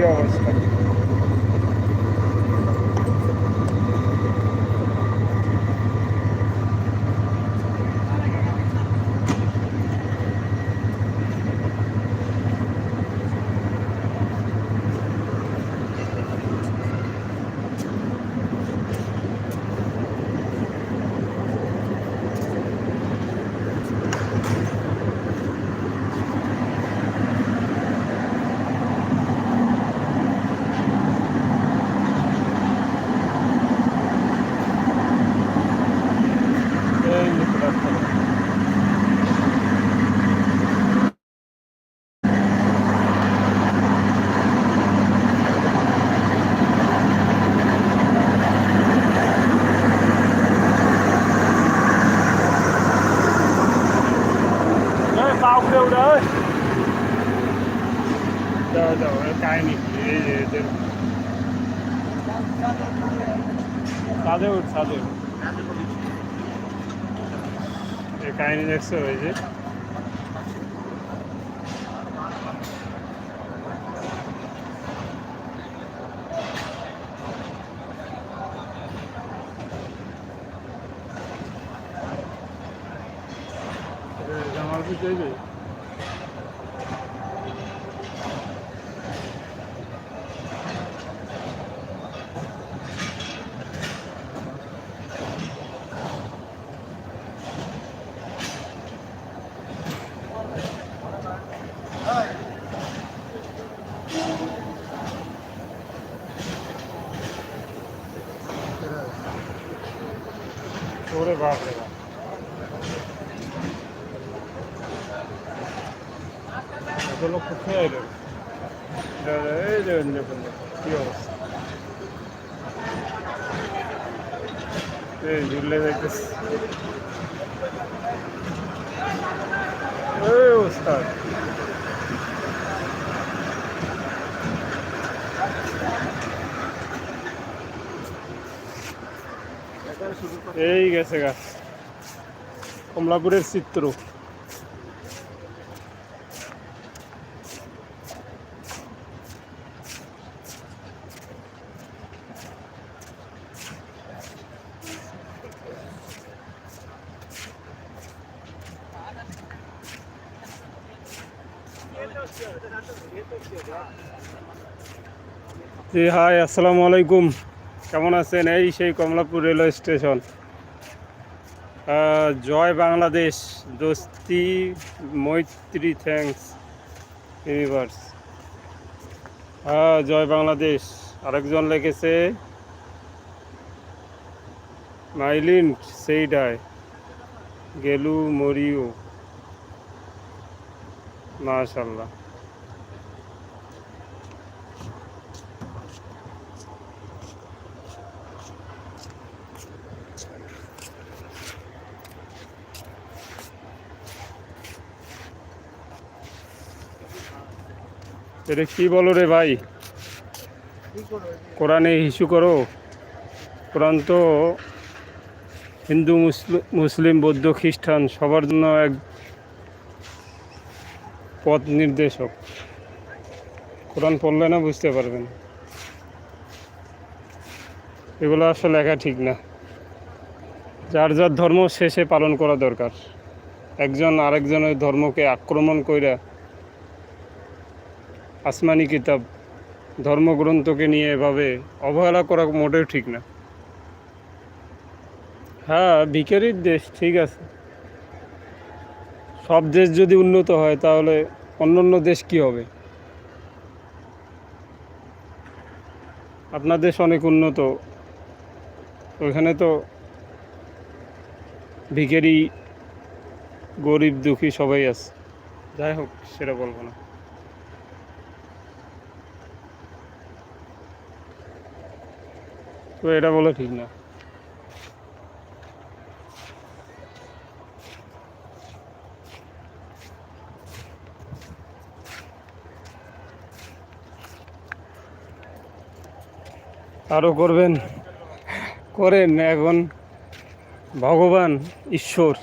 Яворська. কাহিনি দেখছ ওই যে? এত লোক কোথায় এলো এই যে দেখুন কি অবস্থা এই ঝুললে দেখতেছি এই ওস্তাদ এই গেছে গাছ কমলাপুরের চিত্র জি হাই আসসালামু আলাইকুম। কেমন আছেন? এই সেই কমলাপুর রেলওয়ে স্টেশন। জয় বাংলাদেশ, দোস্তি, মৈত্রী থ্যাংকস ইউনিভার্স হ্যাঁ জয় বাংলাদেশ, আরেকজন লিখেছে, মাইলিন সেইটাই গেলু মরিও মাশাল্লাহ এটা কি বলো রে ভাই? কোরআনে ইস্যু করো। কোরআন তো হিন্দু মুসলিম, বৌদ্ধ, খ্রিস্টান সবার জন্য এক পথ নির্দেশক। কোরআন পড়লে না বুঝতে পারবেন। এগুলো আসলে লেখা ঠিক না। যার যার ধর্ম শেষে পালন করা দরকার। একজন আরেকজনের ধর্মকে আক্রমণ কইরা আসমানি কিতাব, ধর্মগ্রন্থকে নিয়ে এভাবে অবহেলা করা মোটেও ঠিক না। হ্যাঁ ভিখারির দেশ ঠিক আছে। সব দেশ যদি উন্নত হয়, তাহলে অন্য অন্য দেশ কি হবে? আপনার দেশ অনেক উন্নত। ওইখানে তো ভিখারি, গরিব, দুঃখী সবাই আছে। যাই হোক, সেটা বলব না। তো এটা বলে ঠিক না। আরও করবেন? করেন, এখন ভগবান, ঈশ্বর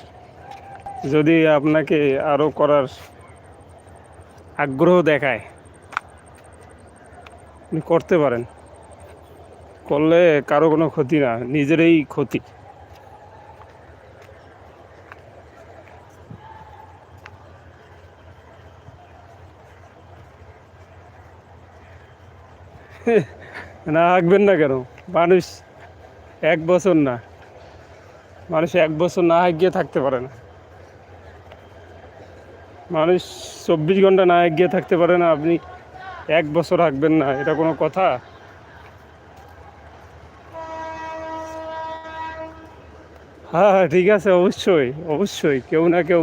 যদি আপনাকে আরও করার আগ্রহ দেখায়, আপনি করতে পারেন। করলে কারও কোনো ক্ষতি না, নিজেরই ক্ষতি। না হাঁকবেন না কেন? মানুষ এক বছর না। মানুষ এক বছর না হাঁকিয়ে থাকতে পারে না। মানুষ চব্বিশ ঘণ্টা না হাঁকিয়ে থাকতে পারে না, আপনি এক বছর হাঁকবেন না, এটা কোনো কথা? হ্যাঁ হ্যাঁ ঠিক আছে, অবশ্যই অবশ্যই, কেউ না কেউ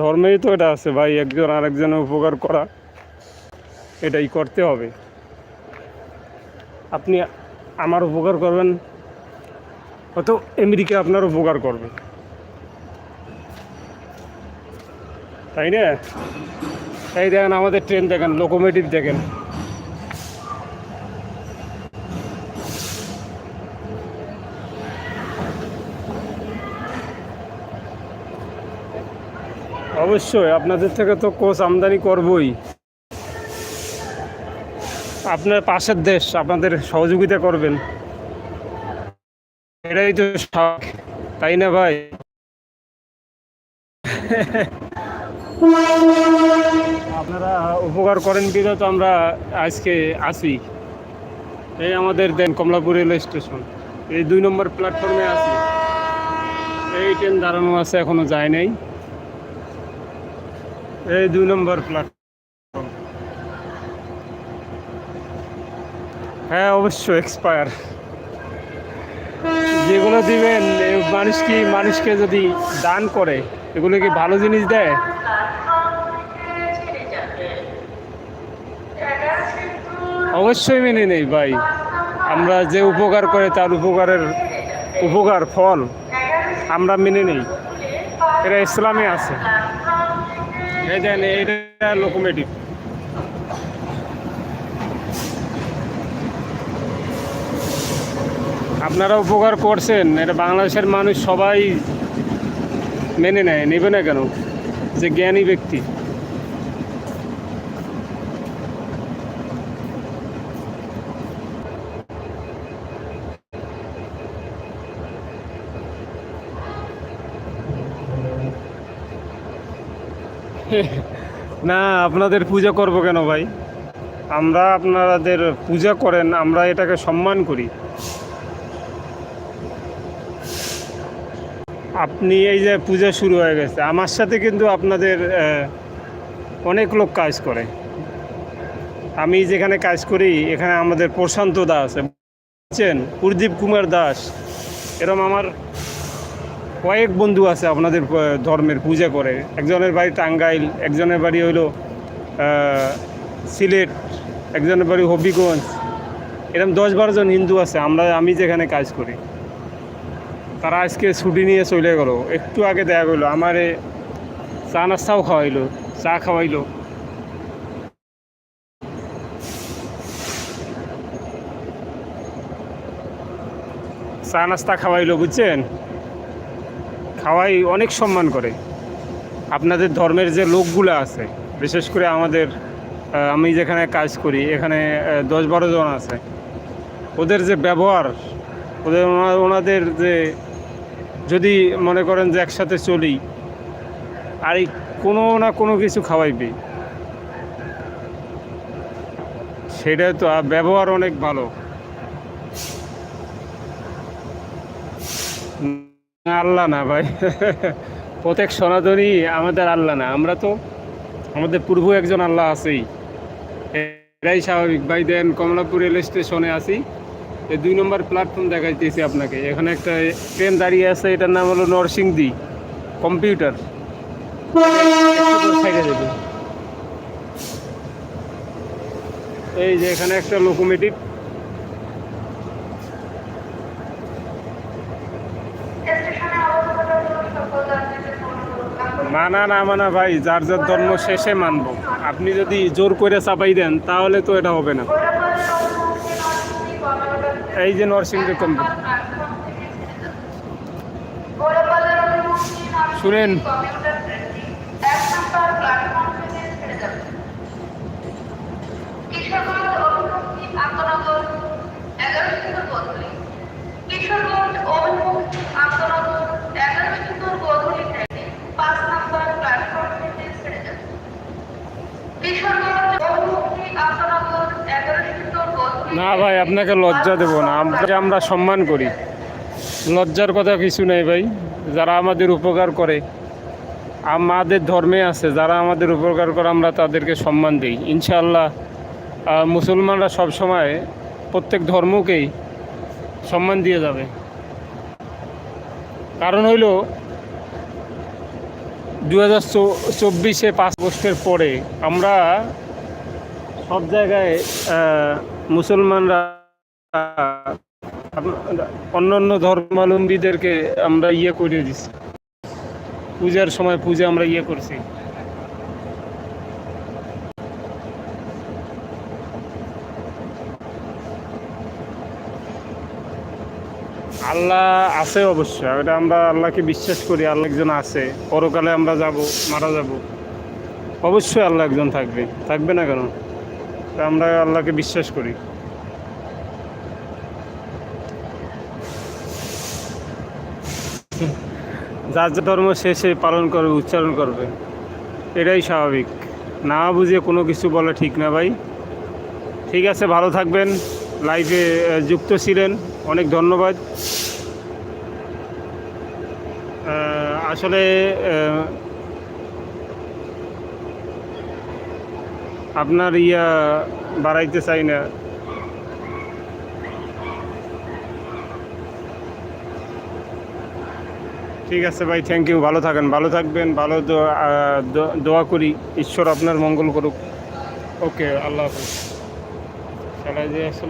ধর্মেই তো এটা আছে, ভাই, একজন আরেকজনের উপকার করা, এটাই করতে হবে। আপনি আমার উপকার করবেন, হয়তো আমেরিকা আপনার উপকার করবে। তাই না? এই দেখেন, আমাদের ট্রেন দেখেন লোকোমেটিভ দেখেন। অবশ্যই, আপনাদের থেকে তো কোচ আমদানি করবই। আপনার পাশের দেশ, আপনাদের সহযোগিতা করবেন। এটাই তো স্বাভাবিক তাই না ভাই? আপনারা উপকার করেন বিধা তো আমরা আজকে আসি এই আমাদের দেন কমলাপুর রেলওয়ে স্টেশন। এই দুই নম্বর প্ল্যাটফর্মে আছি। এই ট্রেন দাঁড়ানো আছে, এখনও যায় নাই। এই দুই নম্বর প্ল্যাটফর্ম হ্যাঁ অবশ্যই এক্সপায়ার যেগুলো দিবেন মানুষ কি মানুষকে যদি দান করে, এগুলো কি ভালো জিনিস দেয়? অবশ্যই মেনে নেই ভাই। আমরা যে উপকার করে তার উপকারের উপকার, ফল আমরা মেনে নেই। এটা ইসলামে আছে। এটা লোকোমেটিভ আপনারা উপকার করছেন, এটা বাংলাদেশের মানুষ সবাই মেনে নেয়, নেবে না কেন? যে জ্ঞানী ব্যক্তি। না, আপনাদের পূজা করব কেন ভাই? আমরা আপনাদের পূজা করেন, আমরা এটাকে সম্মান করি। আপনি এই যে পূজা শুরু হয়ে গেছে, আমার সাথে কিন্তু আপনাদের অনেক লোক কাজ করে। আমি যেখানে কাজ করি, এখানে আমাদের প্রশান্ত দাস বুঝছেন? প্রদীপ কুমার দাস। এরম আমার কয়েক বন্ধু আছে আপনাদের ধর্মের পূজা করে। একজনের বাড়ি টাঙ্গাইল, একজনের বাড়ি হইল সিলেট, একজনের বাড়ি হবিগঞ্জ। এরকম দশ বারো জন হিন্দু আছে, আমরা, আমি যেখানে কাজ করি। তারা আজকে ছুটি নিয়ে চলে গেলো। একটু আগে দেখা গেলো, আমারে চা নাস্তাও খাওয়াইলো, চা খাওয়াইলো। চা নাস্তা খাওয়াইলো, বুঝছেন? খাওয়াই অনেক সম্মান করে। আপনাদের ধর্মের যে লোকগুলো আছে, বিশেষ করে আমাদের আমি যেখানে কাজ করি, এখানে দশ বারো জন আছে। ওদের যে ব্যবহার, ওদের ওনাদের যে, যদি মনে করেন যে একসাথে চলি, আর এই কোনো না কোনো কিছু খাওয়াইবে। সেটা তো ব্যবহার অনেক ভালো। আল্লাহ না ভাই। প্রত্যেক সনাতনী আমাদের আল্লাহ না। আমরা তো আমাদের পূর্ব একজন আল্লাহ আছেই। এটাই স্বাভাবিক। ভাই, দেন কমলাপুর রেল স্টেশনে আছি। এই দুই নম্বর প্ল্যাটফর্ম দেখাইতেছি আপনাকে। এখানে একটা ট্রেন দাঁড়িয়ে আছে। এটার নাম হলো নরসিংদী। কম্পিউটার। এই যে এখানে একটা লোকোমেটিভ মানা না না, মানা ভাই, যার যার ধর্ম শেষে মানব। আপনি যদি জোর করে চাপাই দেন, তাহলে তো এটা হবে না। এই যে নরসিংদী কম্পিউটার শুনেন। ভাই আপনাকে লজ্জা দেবো না। আপনাকে আমরা সম্মান করি। লজ্জার কথা কিছু নেই ভাই। যারা আমাদের উপকার করে আমাদের ধর্মে আছে যারা আমাদের উপকার করে আমরা তাদেরকে সম্মান দিই। ইনশাআল্লাহ আহ, মুসলমানরা সব সময় প্রত্যেক ধর্মকেই সম্মান দিয়ে যাবে। কারণ হইল দু হাজার চব্বিশে পাঁচ আগস্টের পরে আমরা সব জায়গায় মুসলমানরা অন্য অন্য ধর্মাবলম্বীদেরকে আমরা ইয়ে করে দিচ্ছি পূজার সময় পূজা আমরা ইয়ে করছি। আল্লাহ আছে অবশ্যই এটা আমরা আল্লাহকে বিশ্বাস করি, আল্লাহ একজন আছে। পরকালে আমরা যাব, মারা যাব। অবশ্যই আল্লাহ একজন থাকবে। থাকবে না কেন? তা আমরা আল্লাহকে বিশ্বাস করি। যার যা ধর্ম সে সে পালন করবে, উচ্চারণ করবে। এটাই স্বাভাবিক। না বুঝে কোনো কিছু বলা ঠিক না ভাই। ঠিক আছে, ভালো থাকবেন। লাইভে যুক্ত ছিলেন। অনেক ধন্যবাদ। আসলে আপনার ইয়া বাড়াইতে চাই না। ঠিক আছে ভাই থ্যাংক ইউ ভালো থাকেন, ভালো থাকবেন, ভালো দোয়া করি, ঈশ্বর আপনার মঙ্গল করুক। ওকে আল্লাহ হাফিজ। যে